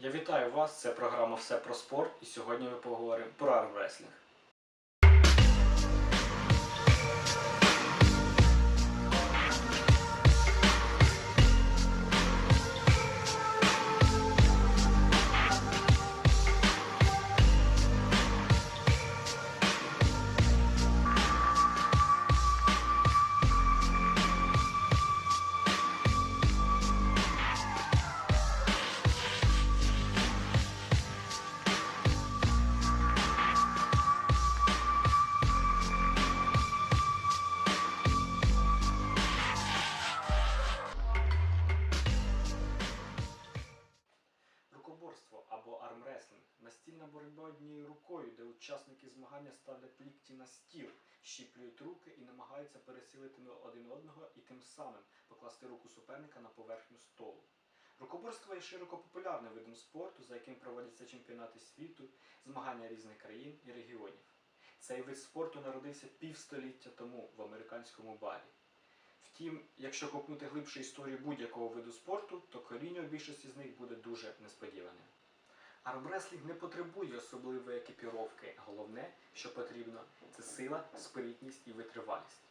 Я вітаю вас, це програма Все про спорт, і сьогодні ми поговоримо про армреслінг. Або армреслінг настільна боротьба однією рукою, де учасники змагання ставлять лікті на стіл, щіплюють руки і намагаються пересилити один одного і тим самим покласти руку суперника на поверхню столу. Рукоборство є широко популярним видом спорту, за яким проводяться чемпіонати світу, змагання різних країн і регіонів. Цей вид спорту народився півстоліття тому в американському барі. Втім, якщо копнути глибше історію будь-якого виду спорту, то коріння у більшості з них буде дуже несподіваним. Армреслінг не потребує особливої екіпіровки. Головне, що потрібно, це сила, спритність і витривалість.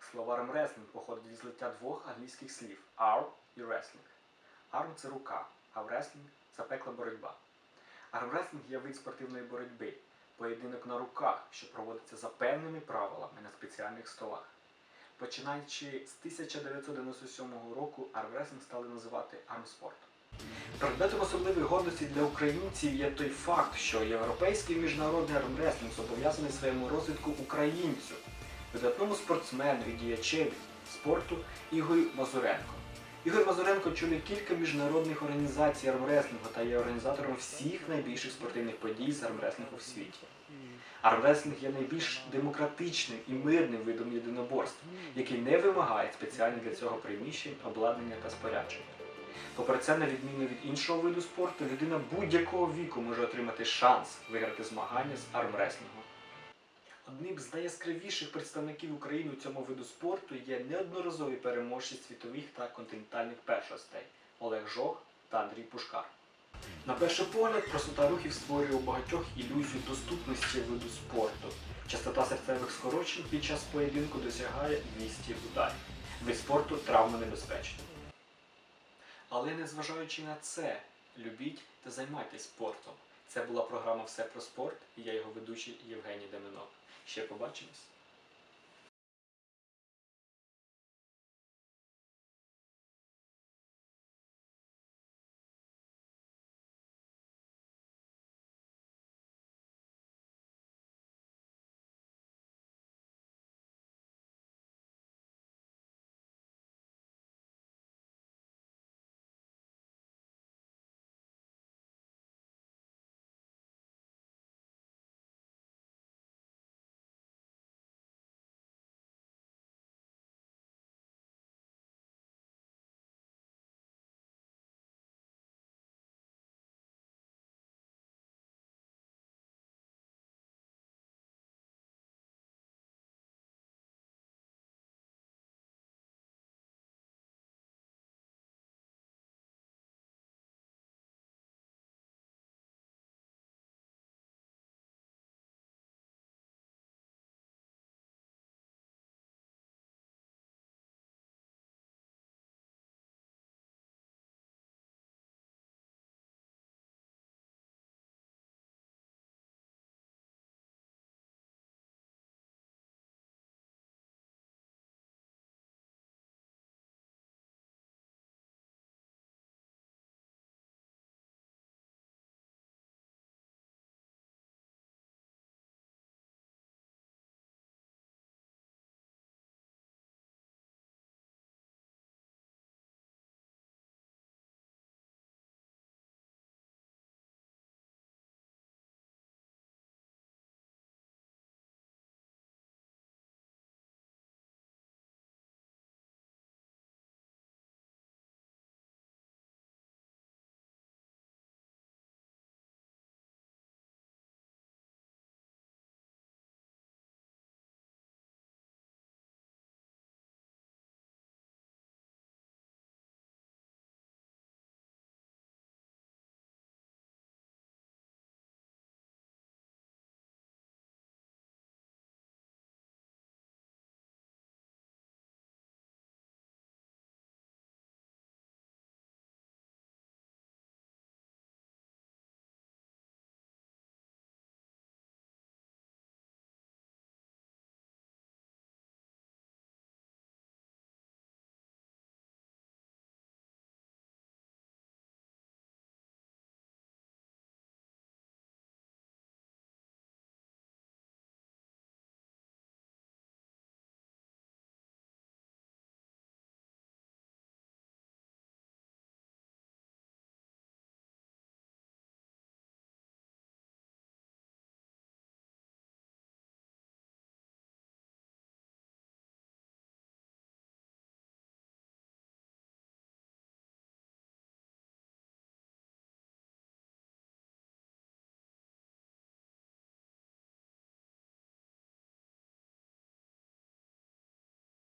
Слово армреслінг походить від злиття двох англійських слів arm і wrestling. Арм це рука, а wrestling – запекла боротьба. Армреслінг є вид спортивної боротьби, поєдинок на руках, що проводиться за певними правилами на спеціальних столах. Починаючи з 1997 року армреслінг стали називати армспортом. Предметом особливої гордості для українців є той факт, що європейський міжнародний армреслінг зобов'язаний своєму розвитку українцю, видатному спортсмену і діячеві спорту Ігорю Мазуренко. Ігор Мазуренко очолює кілька міжнародних організацій армреслінгу та є організатором всіх найбільших спортивних подій з армреслінгу в світі. Армреслінг є найбільш демократичним і мирним видом єдиноборств, який не вимагає спеціальних для цього приміщень, обладнання та спорядження. Попри це, на відміну від іншого виду спорту, людина будь-якого віку може отримати шанс виграти змагання з армреслінгу. Одним з найяскравіших представників України у цьому виду спорту є неодноразові переможці світових та континентальних першостей Олег Жох та Андрій Пушкар. На перший погляд, простота рухів створює у багатьох ілюзію доступності виду спорту. Частота серцевих скорочень під час поєдинку досягає 200 ударів. Вид спорту травмонебезпечний. Але незважаючи на це, любіть та займайтесь спортом. Це була програма Все про спорт і я його ведучий Євгеній Деменок. Ще побачимось!